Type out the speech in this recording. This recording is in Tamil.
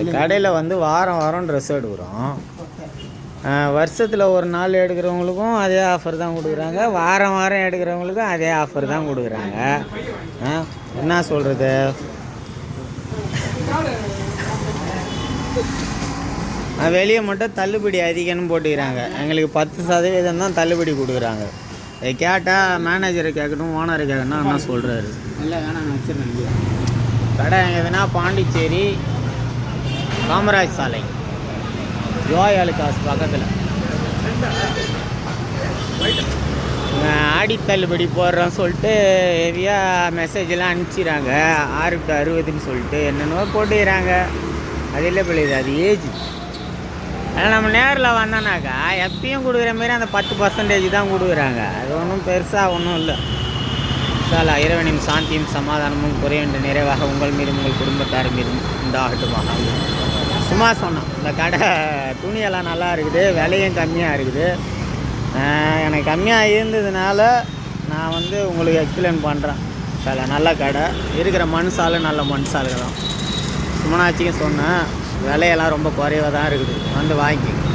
இந்த கடையில் வந்து வாரம் வாரம் ட்ரெஸ் எடுக்கிறோம். வருஷத்தில் ஒரு நாள் எடுக்கிறவங்களுக்கும் அதே ஆஃபர் தான் கொடுக்குறாங்க. வாரம் வாரம் எடுக்கிறவங்களுக்கும் அதே ஆஃபர் தான் கொடுக்குறாங்க. என்ன சொல்கிறது வெளியே மட்டும் தள்ளுபடி அதிகம்னு போட்டுக்கிறாங்க. எங்களுக்கு பத்து சதவீதம் தான் தள்ளுபடி கொடுக்குறாங்க. இதை கேட்டால் மேனேஜரை கேட்கணும் ஓனரை கேட்கணும் என்ன சொல்கிறாரு இல்லை வேணாம் வச்சிடுறேன். கடை எதுனா பாண்டிச்சேரி காமராஜ் சாலை. ஜோய் அலுகாஸ் பக்கத்தில். ஆடி தள்ளுபடி போடுறோம் சொல்லிட்டு ஹெவியாக மெசேஜெல்லாம் அனுப்பிச்சிடுறாங்க ஆறு டு அறுபதுன்னு சொல்லிட்டு என்னென்னவோ போட்டுக்கிறாங்க. அது இல்லை பிள்ளைது அது ஏஜ் ஆனால் நம்ம நேரில் வந்தோன்னாக்கா எப்பயும் கொடுக்குற மாரி அந்த பத்து பர்சன்டேஜ் தான் கொடுக்குறாங்க. அது ஒன்றும் பெருசாக ஒன்றும் இல்லை. சாலா இறைவனின் சாந்தியும் சமாதானமும் குறையென்ற நிறைவாக உங்கள் மீதும் உங்கள் குடும்பத்தார் மீதும் உண்டாகட்டுமாக. சும்மா சொன்னோம் இந்த கடை துணியெல்லாம் நல்லா இருக்குது விலையும் கம்மியாக இருக்குது. எனக்கு கம்மியாக இருந்ததுனால நான் வந்து உங்களுக்கு எக்ஸ்பிளைன் பண்ணுறேன் சில நல்ல கடை இருக்கிற மண் சாலை நல்ல மண் சாலை தான். சுமனாச்சிக்கும் சொன்னேன் விலையெல்லாம் ரொம்ப குறைவாக தான் இருக்குது. வந்து வாங்கிக்கோங்க